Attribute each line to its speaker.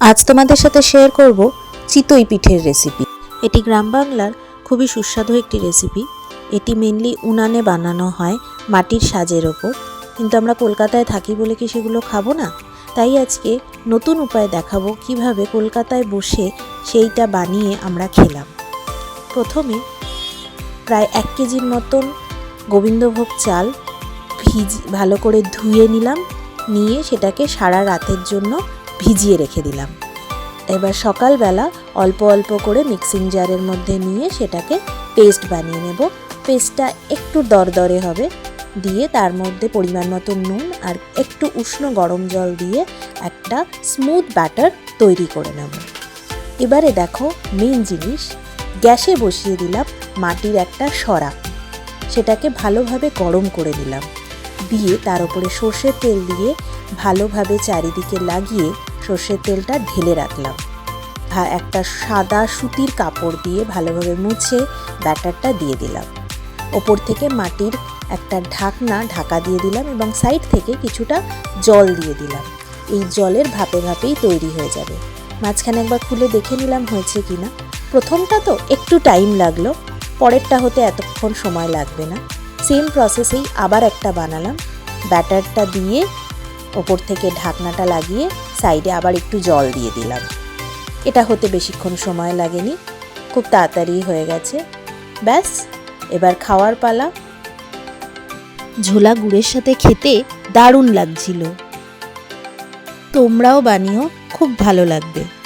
Speaker 1: আজ তোমাদের সাথে শেয়ার করব চিতই পিঠের রেসিপি এটি গ্রাম বাংলার খুবই সুস্বাদু একটি রেসিপি এটি মেনলি উনানে বানানো হয়, মাটির সাজের ওপর। কিন্তু আমরা কলকাতায় থাকি বলে কি সেগুলো খাব না? তাই আজকে নতুন উপায় দেখাবো কীভাবে কলকাতায় বসে সেইটা বানিয়ে আমরা খেলাম। প্রথমে প্রায় এক কেজির মতন গোবিন্দভোগ চাল ভিজ, ভালো করে ধুয়ে নিলাম। নিয়ে সেটাকে সারা রাতের জন্য ভিজিয়ে রেখে দিলাম। এবার সকালবেলা অল্প অল্প করে মিক্সিং জারের মধ্যে নিয়ে সেটাকে পেস্ট বানিয়ে নেব। পেস্টটা একটু দরদরে হবে। দিয়ে তার মধ্যে পরিমাণ মতো নুন আর একটু উষ্ণ গরম জল দিয়ে একটা স্মুথ ব্যাটার তৈরি করে নেব। এবারে দেখো মেন জিনিস, গ্যাসে বসিয়ে দিলাম মাটির একটা সরা। সেটাকে ভালোভাবে গরম করে দিলাম দিয়ে তার উপরে সর্ষের তেল দিয়ে ভালোভাবে চারিদিকে লাগিয়ে সর্ষের তেলটা ঢেলে রাখলাম। একটা সাদা সুতির কাপড় দিয়ে ভালোভাবে মুছে ব্যাটারটা দিয়ে দিলাম। ওপর থেকে মাটির একটা ঢাকনা ঢাকা দিয়ে দিলাম এবং সাইড থেকে কিছুটা জল দিয়ে দিলাম। এই জলের ভাপে ভাপেই তৈরি হয়ে যাবে। মাঝখানে একবার খুলে দেখে নিলাম হয়েছে কি না প্রথমটা তো একটু টাইম লাগল, পরেরটা হতে এতক্ষণ সময় লাগবে না। সেম প্রসেসেই আবার একটা বানালাম। ব্যাটারটা দিয়ে ওপর থেকে ঢাকনাটা লাগিয়ে সাইডে আবার একটু জল দিয়ে দিলাম। এটা হতে বেশিক্ষণ সময় লাগেনি, খুব তাড়াতাড়ি হয়ে গেছে। ব্যাস, এবার খাওয়ার পালা। ঝোলা গুড়ের সাথে খেতে দারুণ লাগছিল। তোমরাও বানিও, খুব ভালো লাগবে।